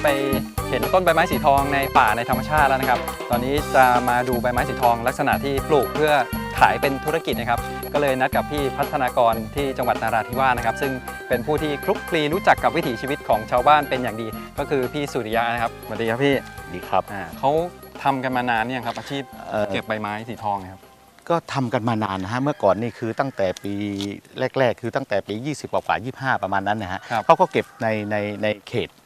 ที่ได้ไปเห็นต้นใบไม้สีทองในป่าในธรรมชาติแล้วนะครับ ตอนนี้จะมาดูใบไม้สีทองลักษณะที่ปลูกเพื่อขายเป็นธุรกิจนะครับ ก็เลยนัดกับพี่พัฒนากรที่จังหวัดนาราธิวาสนะครับ ซึ่งเป็นผู้ที่คลุกคลีรู้จักกับวิถีชีวิตของชาวบ้านเป็นอย่างดี ก็คือพี่สุริยะนะครับสวัสดีครับพี่ดีครับอ่าเขาทำกันมานานเนี่ยงครับอาชีพเอ่อ เก็บใบไม้สีทองเนยครับก็ทำกันมานานนะฮะเมื่อก่อนนี่คือตั้งแต่ปีแรก ๆ คือตั้งแต่ปี 20กว่าๆ25 ประมาณนั้นนะฮะครับเขาก็เก็บในในในเขตครับ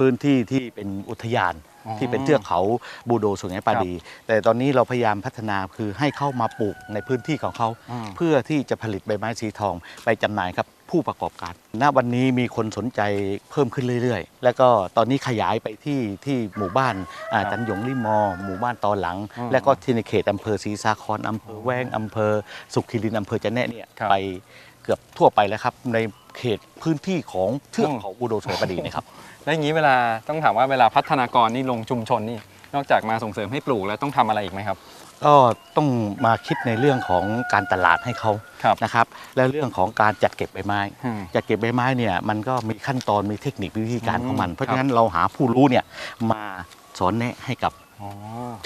พื้นที่ที่เป็นอุทยานอ๋อที่เป็นเทือกเขาบูโดสุงไหปาดี แต่ตอนนี้เราพยายามพัฒนาคือให้เข้ามาปลูกในพื้นที่ของเขาอืมเพื่อที่จะผลิตใบไม้สีทองไปจำหน่ายครับผู้ประกอบการ ณ วันนี้มีคนสนใจเพิ่มขึ้นเรื่อยๆ แล้วก็ตอนนี้ขยายไปที่ที่หมู่บ้านอ่าครับจันหยงลิมอ หมู่บ้านตอนหลังอืมและก็ที่ในเขตอำเภอศรีสาครอำเภอแว้งอำเภอสุขิรินอำเภอจะแนะเนี่ยครับไปเกือบทั่วไปแล้วครับใน เขตพื้นที่ของเทือกเขาบูโดสุงไหปาดีนะครับ แล้วอย่างนี้เวลาต้องถามว่าเวลาพัฒนากรนี่ลงชุมชนนี่นอกจากมาส่งเสริมให้ปลูกแล้วต้องทำอะไรอีกไหมครับ ก็ต้องมาคิดในเรื่องของการตลาดให้เขาครับนะครับ และเรื่องของการจัดเก็บใบไม้ อืมจัดเก็บใบไม้เนี่ยมันก็มีขั้นตอนมีเทคนิควิธีการของมัน อืม เพราะฉะนั้นเราหาผู้รู้เนี่ยมาสอนแนะให้กับอ๋อ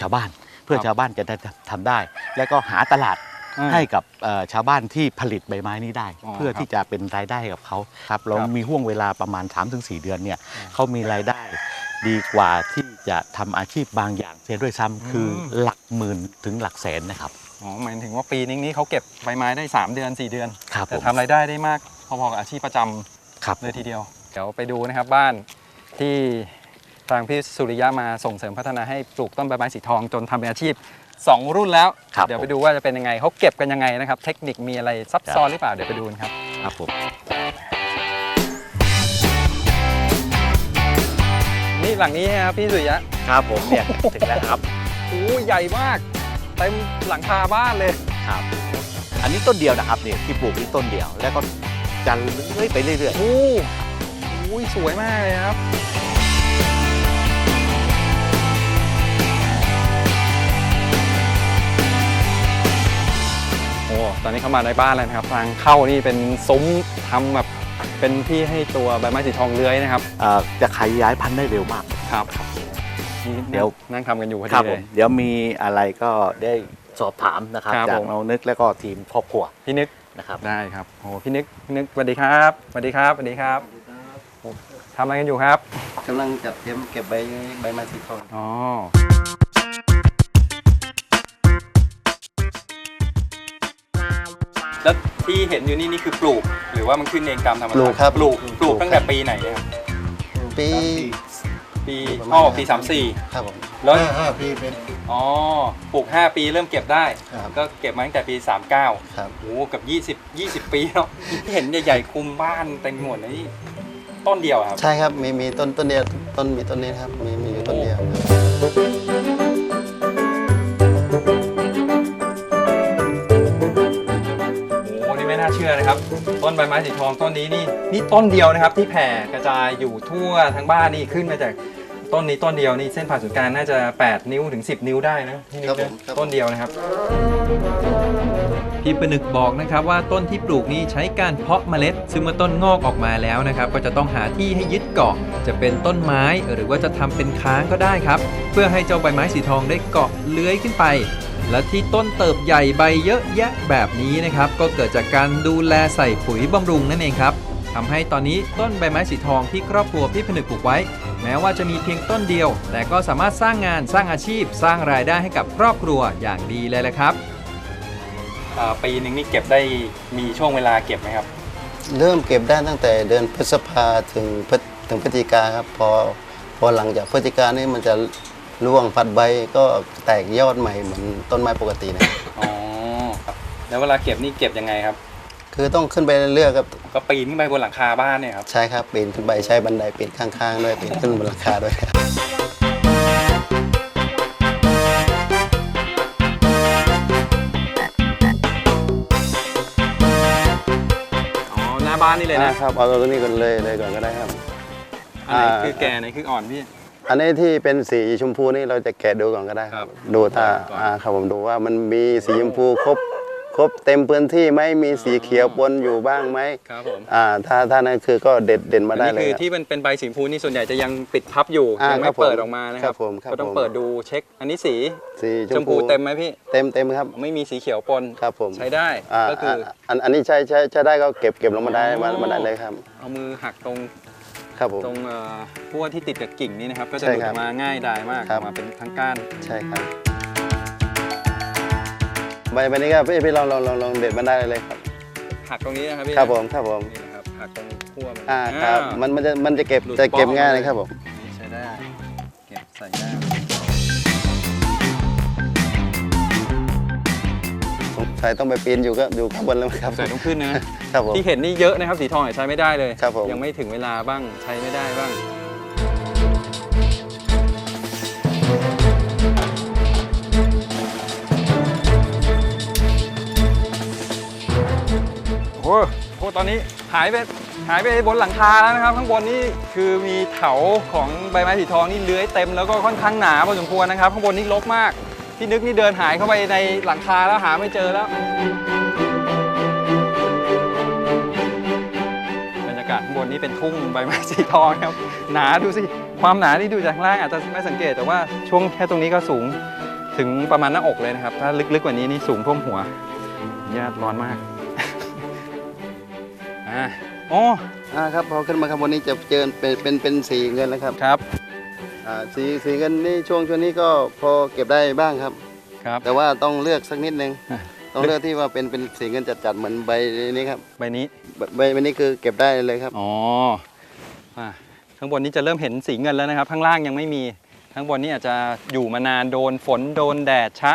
ชาวบ้าน เพื่อครับ ชาวบ้านจะได้ทำได้ แล้วก็หาตลาดอืม ให้กับเอ่อชาวบ้านที่ผลิตใบไม้นี้ได้อ๋อเพื่อครับที่จะเป็นรายได้ให้กับเขาครับเราครับมีห่วงเวลาประมาณ 3-4 เดือนเนี่ยอืมเขามีรายได้ดีกว่าที่จะทำอาชีพบางอย่างเสียด้วยซ้ำคืออมหลักหมื่นถึงหลักแสนนะครับอ๋อหมายถึงว่าปีนี้นี่เขาเก็บใบไม้ได้ 3 เดือน 4 เดือนครับแต่ผมทำรายได้ได้มากพอๆกับอาชีพประจำครับเลยทีเดียว เดี๋ยวไปดูนะครับบ้านที่ทางพี่สุริยะมาส่งเสริมพัฒนาให้ปลูกต้นใบไม้สีทองจนทำเป็นอาชีพ 2 รุ่นแล้ว ครับเดี๋ยวไปผมดูว่าจะเป็นยังไงเขาเก็บกันยังไงนะครับ เทคนิคมีอะไรซับซ้อนหรือเปล่าเดี๋ยวไปดูกันครับ ครับผมนี่หลังนี้นะครับพี่สุริยะครับผมเนี่ยถึงแล้วครับโอ้ใหญ่มากเต็มหลังคาบ้านเลย ครับ อันนี้ต้นเดียวนะครับเนี่ยที่ปลูกนี่ต้นเดียว แล้วก็จะเลื่อยไปเรื่อยโอ้โหสวยมากเลยครับโอ้ตอนนี้เข้ามาในบ้านแล้วนะครับ ทางเข้านี่เป็นซุ้มทำแบบเป็นที่ให้ตัวใบไม้สีทองเลื้อยนะครับๆอ่าจะขยายพันธุ์ได้เร็วมาก ครับนี่เดี๋ยว นั่งทำกันอยู่พอคดีรับเลผมย เดี๋ยวมีอะไรก็ได้สอบถามนะครับครับจากผม น้องนึกแล้วก็ทีมครอบครัวพี่นึก นะครับ ได้ครับโอ้พี่นึกพี่นึกสวัสดีครับสวัสดีครับสวัสดีครับโอ้ทำอะไรกันอยู่ครับกำลังจัดเตรียมเก็บใบใบไม้สีทอง อ๋อ แล้วที่เห็นอยู่นี่นี่คือปลูก หรือว่ามันขึ้นเองตามธรรมชาติปลูกครับปลูกปลูกปลูกตั้งแต่ปีไหนเนี่ยครับปีปีประมาณอ๋อปีสามสี่ครับผมแล้วห้าห้าปีเป็น อ๋อปลูก 5 ปีเริ่มเก็บได้ ครับก็เก็บมาตั้งแต่ปี 39ครับ โอ้โหเกับ20 20 ปีแล้วที่เห็นใหญ่ๆคุมบ้านเต็มหมดเลยนี่ต้นเดียวอะครับ ใช่ครับมีมีต้นต้นเดียวต้นมีต้นนี้นะครับมีมีอยู่ต้นเดียวครับ ชื่อนะครับ ต้นใบไม้สีทองต้นนี้นี่นี่ต้นเดียวนะครับ ที่แผ่กระจายอยู่ทั่วทั้งบ้านนี่ขึ้นมาจากต้นนี้ต้นเดียวนี่เส้นผ่าศูนย์กลางน่าจะ 8 นิ้วถึง 10 นิ้วได้นะพี่นึกครับผนะมครับ ต้นเดียวนะครับ พี่ประนึกบอกนะครับว่าต้นที่ปลูกนี้ใช้การเพาะเมล็ด ซึ่งเมื่อต้นงอกออกมาแล้วนะครับ ก็จะต้องหาที่ให้ยึดเกาะ จะเป็นต้นไม้หรือว่าจะทำเป็นค้างก็ได้ครับ เพื่อให้เจ้าใบไม้สีทองได้เกาะเลื้อยขึ้นไป และที่ต้นเติบใหญ่ใบเยอะแยะแบบนี้นะครับ ก็เกิดจากการดูแลใส่ปุ๋ยบำรุงนั่นเองครับทำให้ตอนนี้ต้นใบไม้สีทองที่ครอบครัวพี่ผนึกปลูกไว้ แม้ว่าจะมีเพียงต้นเดียว แต่ก็สามารถสร้างงานสร้างอาชีพ สร้างรายได้ให้กับครอบครัวอย่างดีเลยแหละครับปีหนึ่งนี่เก็บได้มีช่วงเวลาเก็บไหมครับ เริ่มเก็บได้ตั้งแต่เดือนพฤษภาถึงพฤถึงพฤศจิกาครับพอพอหลังจากพฤศจิกานี่มันจะ ร่วงผัดใบก็แตกยอดใหม่เหมือนต้นไม้ปกตินะอ๋อครับแล้วเวลาเก็บนี่เก็บยังไงครับ คือต้องขึ้นไปเรื่อยๆครับก็ปีนขึ้นไปบนหลังคาบ้านเนี่ยครับใช่ครับปีนขึ้นไปใช้บันไดปีนข้างๆด้วยปีนขึ้นบนหลังคาด้วยครับอ๋อหน้าบ้านนี่เลยนะครับเอาตัวนี้ก่อนเลยเลยก่อนก็ได้ครับ อันไหนอ่าคือแก่อันไหนคืออ่อนพี่ อันนี้ที่เป็นสีชมพูนี่เราจะแกะดูก่อนก็ได้ครับ ดูถ้าก่อนอ่าครับผมดูว่ามันมีสีชมพูครบครบเต็มพื้นที่ไหมมีสีเขียวปนอยู่บ้างไหมครับผมอ่าถ้าถ้านั่นคือก็เด็ดเด่นมาอันได้นี้เลยคือครับที่มันเป็นใบสีชมพูนี่ส่วนใหญ่จะยังปิดพับอยู่อ่ายังครัไม่บผมเปิดออกมานะคครัรับบผมครับก็ต้องผมเปิดดูเช็ค อันนี้สีสีชมพูเต็มไหมพี่เต็มเต็มครับ ไม่มีสีเขียวปนครับผมใช้ได้อ่าก็คือออันอันนี้ใช้ใช้ใช้ได้ก็เก็บเก็บลงมาได้อ๋อมามาได้เลยครับ เอามือหักตรง ครับผมตรงเอ่อพวกที่ติดกับกิ่งนี่นะครับ ก็จะใช่หลุดคอรัอบกมาง่ายดายมากครัอบอกมาเป็นทั้งก้านใช่ครับใบใบนี้ก็พี่พี่ลองลองลองลองเด็ดมาได้เลยครับหักตรงนี้นะครับพี่ครับผมครับผมนี่นะครับหักตรงขั้วมันอ่าครับอ่ามันมันจะมันจะเก็บหลุดจะเก็บป้องง่ายมาเลยครับผมนี่ใช้ได้เก็บใส่ได้ สงสัยต้องไปปีนอยู่ก็อยู่ข้างบนแล้วครับใส่ต้องขึ้นนะครับผมที่เห็นนี่เยอะนะครับสีทองเนี่ยใช้ไม่ได้เลย ครับผมยังไม่ถึงเวลาบ้างใช้ไม่ได้บ้างโอ้โหตอนนี้หายไปหายไปบนหลังคาแล้วนะครับข้างบนนี่คือมีเถาของใบไม้สีทองนี่เลื้อยเต็มแล้วก็ค่อนข้างหนาพอสมควรนะครับข้างบนนี่รกมาก พี่นึกนี่เดินหายเข้าไปในหลังคาแล้วหาไม่เจอแล้วบรรยากาศข้างบนนี้เป็นทุ่งใบไม้สีทองครับ หนาดูสิความหนานี่ดูจากข้างล่างอาจจะไม่สังเกตแต่ว่าช่วงแค่ตรงนี้ก็สูงถึงประมาณหน้าอกเลยนะครับ ถ้าลึกๆกว่านี้นี่สูงท่วมหัวญาติร้อนมากอ่าโอ้อ่าครับพอขึ้นมาข้างบนนี้จะเจอเป็นเป็นเป็นสีเงินแล้วครับครับ อ่าสีสีเงินนี่ช่วงช่วงนี้ก็พอเก็บได้บ้างครับ ครับ แต่ว่าต้องเลือกสักนิดนึงอะ ต้องเลือกที่ว่าเป็นเป็นสีเงินจัดๆเหมือนใบนี้ครับใบนี้ ใบใบใบนี้คือเก็บได้เลยครับ อ๋ออ่าข้างบนนี้จะเริ่มเห็นสีเงินแล้วนะครับ ข้างล่างยังไม่มี ข้างบนนี้อาจจะอยู่มานานโดนฝนโดนแดดชะ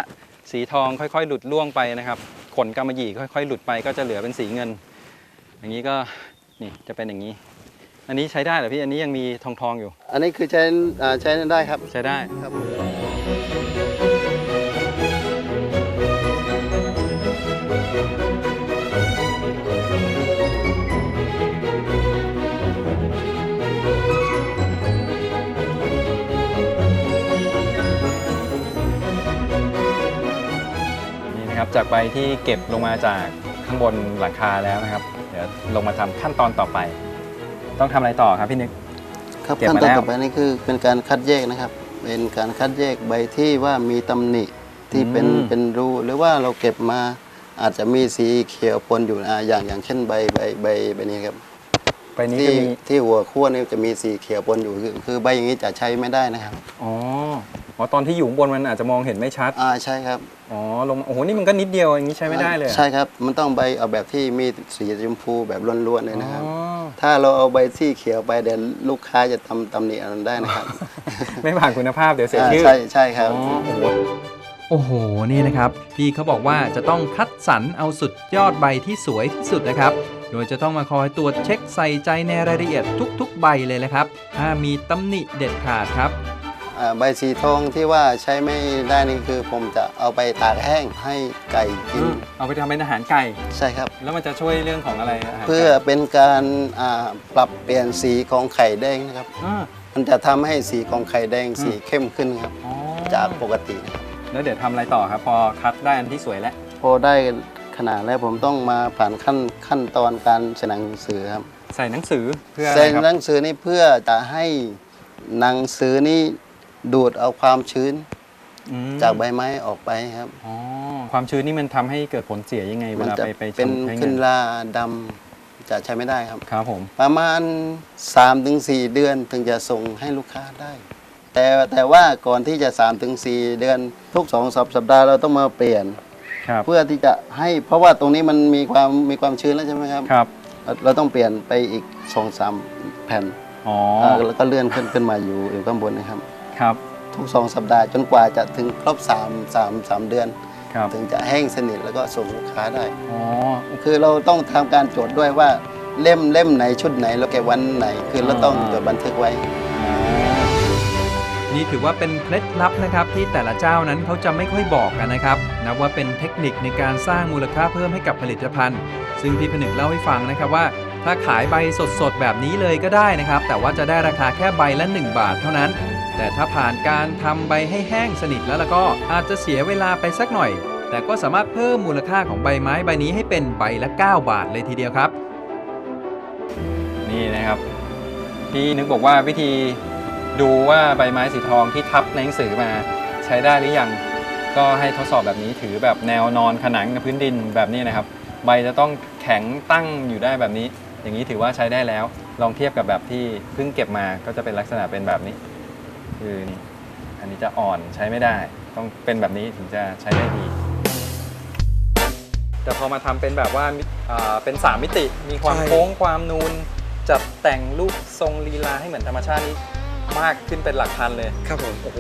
สีทองค่อยๆ หลุดล่วงไปนะครับขนกำมะหยี่ค่อยๆ หลุดไปก็จะเหลือเป็นสีเงิน อย่างนี้ก็นี่จะเป็นอย่างนี้ อันนี้ใช้ได้เหรอพี่ อันนี้ยังมีทองทองๆอยู่ อันนี้คือใช้อ่าใช้ได้ครับ ใช้ได้ ครับนี่นะครับจากใบที่เก็บลงมาจากข้างบนหลังคาแล้วนะครับ เดี๋ยวลงมาทำขั้นตอนต่อไป ต้องทำอะไรต่อครับพี่นึก ครับเก็บขั้นมาตอนแล้ว ต่อไปนี่คือเป็นการคัดแยกนะครับ เป็นการคัดแยกใบที่ว่ามีตำหนิที่เป็นอืมเป็นรูหรือว่าเราเก็บมาอาจจะมีสีเขียวปนอยู่อ่าอย่างอย่างเช่นใบใบใบใบนี้ครับ ใบนี้ที่จะมีที่หัวขั้วนี่จะมีสีเขียวปนอยู่คือคือใบอย่างนี้จะใช้ไม่ได้นะครับอ๋ออ๋อตอนที่อยู่ข้างบนมันอาจจะมองเห็นไม่ชัดอ่าใช่ครับอ๋อลงมาโอ้โหนี่มันก็นิดเดียวอย่างนี้ใช้ไม่ได้เลยอะใช่ครับ มันต้องใบเอาแบบที่มีสีชมพูแบบล้วนๆเลยนะครับอ๋อถ้าเราเอาใบที่เขียวไปเดี๋ยวลูกค้าจะทำตำหนิอันนั้นได้นะครับ ไม่ผ่านคุณภาพเดี๋ยวเสียอ่าชื่อใช่ใช่ครับอ๋อโอ้โหโอ้โหนี่นะครับ พี่เขาบอกว่าจะต้องคัดสรรเอาสุดยอดใบที่สวยที่สุดนะครับ โดยจะต้องมาคอยตรวจเช็คใส่ใจในรายละเอียดทุกๆ ใบเลยนะครับถ้ามีตำหนิเด็ดขาดครับอ่าใบสีทองที่ว่าใช้ไม่ได้นี่คือผมจะเอาไปตากแห้งให้ไก่กิน เอาไปทำเป็นอาหารไก่ ใช่ครับ แล้วมันจะช่วยเรื่องของอะไราหารไก่เพื่อเป็นการอ่าปรับเปลี่ยนสีของไข่แดงนะครับอ่ามันจะทำให้สีของไข่แดงอืมสีเข้มขึ้นครับ อ๋อจากปกตินะครับแล้วเดี๋ยวทำอะไรต่อครับ พอคัดได้อันที่สวยแล้ว พอได้ ขนาดแล้วผมต้องมาผ่านขั้นขั้นตอนการเสนอหนังสือครับใส่หนังสือเพื่ออะไรเซ็นครับหนังสือนี่เพื่อจะให้หนังสือนี่ดูดเอาความชื้นอืมจากใบไม้ออกไปครับ อ๋อความชื้นนี่มันทำให้เกิดผลเสียยังไงเวมันลาจะไปไปเป็นทำใช้ขึ้นงานราดำจะใช้ไม่ได้ครับ ครับผมประมาณ 3-4 เดือนถึงจะส่งให้ลูกค้าได้ แต่แต่ว่าก่อนที่จะ 3-4 เดือนทุก2องสัปดาห์เราต้องมาเปลี่ยน ครับเพื่อที่จะให้เพราะว่าตรงนี้มันมีความมีความชื้นแล้วใช่ไหมครับครับ เราเราต้องเปลี่ยนไปอีก2อสามแผ่นอ๋อาแล้วก็เลื่อนขึ้นขึ้นมาอยู่อยู่ข้างบนนะครับ ครับทุก2สัปดาห์จนกว่าจะถึงครบ3 3 3เดือน ครับถึงจะแห้งสนิทแล้วก็ส่งลูกค้าได้ อ๋อคือเราต้องทำการจดด้วยว่าเล่มเล่มไหนชุดไหนเราเก็บวันไหน คือเราต้องจดบันทึกไว้ นี่ถือว่าเป็นเคล็ดลับนะครับที่แต่ละเจ้านั้นเขาจะไม่ค่อยบอกกันนะครับนับว่าเป็นเทคนิคในการสร้างมูลค่าเพิ่มให้กับผลิตภัณฑ์ ซึ่งพี่ผนึกเล่าให้ฟังนะครับว่า ถ้าขายใบสดๆ แบบนี้เลยก็ได้นะครับ แต่ว่าจะได้ราคาแค่ใบละ 1 บาทเท่านั้น แต่ถ้าผ่านการทำใบให้แห้งสนิทแล้วแล้วก็อาจจะเสียเวลาไปสักหน่อย แต่ก็สามารถเพิ่มมูลค่าของใบไม้ใบนี้ให้เป็นใบละ 9 บาทเลยทีเดียวครับ นี่นะครับพี่นึกบอกว่าวิธี ดูว่าใบไม้สีทองที่ทับในหนังสือมาใช้ได้หรือยัง ก็ให้ทดสอบแบบนี้ถือแบบแนวนอนขนานกับพื้นดินแบบนี้นะครับ ใบจะต้องแข็งตั้งอยู่ได้แบบนี้ อย่างนี้ถือว่าใช้ได้แล้ว ลองเทียบกับแบบที่เพิ่งเก็บมาก็จะเป็นลักษณะเป็นแบบนี้ คือนี่อันนี้จะอ่อนใช้ไม่ได้ ต้องเป็นแบบนี้ถึงจะใช้ได้ดี แต่พอมาทำเป็นแบบว่ามิอ่าเป็น 3 มิติ มีความใช่ โค้งความนูน จัดแต่งรูปทรงลีลาให้เหมือนธรรมชาตินี่ มากขึ้นเป็นหลักพันเลย ครับผม โอ้โห